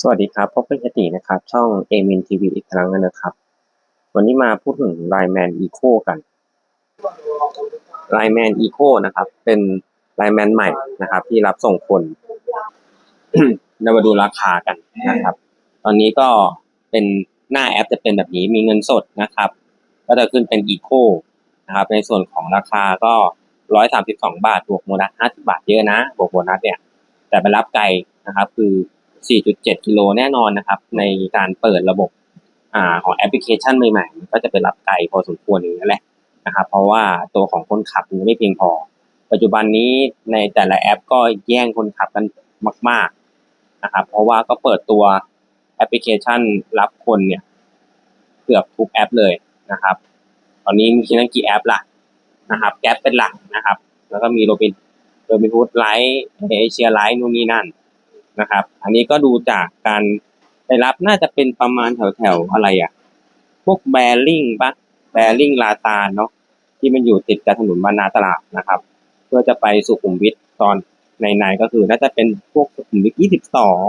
สวัสดีครับพบกับเฮยตินะครับ ช่องเอมินทีวีอีกครั้งนึงนะครับ วันนี้มาพูดถึง Line Man Eco กัน Line Man Eco นะครับ เป็น Line Man ใหม่นะครับ ที่รับส่งคนเรามาดูราคากันนะครับ ตอนนี้ก็เป็นหน้าแอปจะเป็นแบบนี้มีเงินสดนะครับ ก็จะขึ้นเป็น Eco นะครับ ในส่วนของราคาก็ร้อยสามสิบสองบาทบวกโบนัสห้าสิบาทเยอะนะบวกโบนัสเนี่ย แต่ไปรับไกลนะครับ คือ 4.7 กิโลแน่นอนนะครับ ในการเปิดระบบอ่าของแอปพลิเคชันใหม่ๆ ก็จะไปรับไกลพอสมควรอย่างนี้นแหละนะครับเพราะว่าตัวของคนขับมันไม่เพียงพอ ปัจจุบันนี้ในแต่ละแอปก็แย่งคนขับกันมาก ๆนะครับ เพราะว่าก็เปิดตัวแอปพลิเคชันรับคนเนี่ยเกือบทุกแอปเลยนะครับ ตอนนี้มีทั้งกี่แอปล่ะนะครับแก๊ปเป็นหลักนะครับ แล้วก็มีโรบินโรบินฮูดไลท์เอเชียไลท์นู่นนี่นั่น นะครับ อันนี้ก็ดูจากการไปรับน่าจะเป็นประมาณแถวแถวอะไรอะ พวกแบริ่งปะแบริ่งลาตาเนาะที่มันอยู่ติดกับถนนบรรณาตลาดนะครับ เพื่อจะไปสุขุมวิทตอนในในก็คือ น่าจะเป็นพวกสุขุมวิทยี่สิบสอง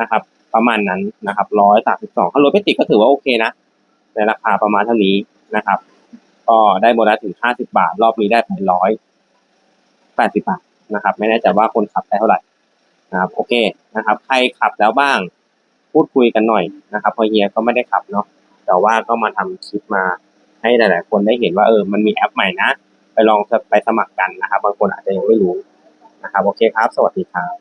นะครับ ประมาณนั้นนะครับร้อยสามสิบสองถ้ารถไม่ติดก็ถือว่าโอเคนะ ในราคาประมาณเท่านี้นะครับ ก็ได้โบนัสถึงห้าสิบาท รอบนี้ได้ไปร้อยแปดสิบาทนะครับ ไม่แน่ใจว่าคนขับได้เท่าไหร่ นะครับโอเคนะครับ ใครขับแล้วบ้างพูดคุยกันหน่อยนะครับเพอเฮียก็ไม่ได้ขับเนาะแต่ว่าก็มาทำคลิปมาให้หลาย ๆ คนได้เห็นว่าเออมันมีแอปใหม่นะ ไปลองไปสมัครกันนะครับ บางคนอาจจะยังไม่รู้นะครับโอเคครับ สวัสดีครับ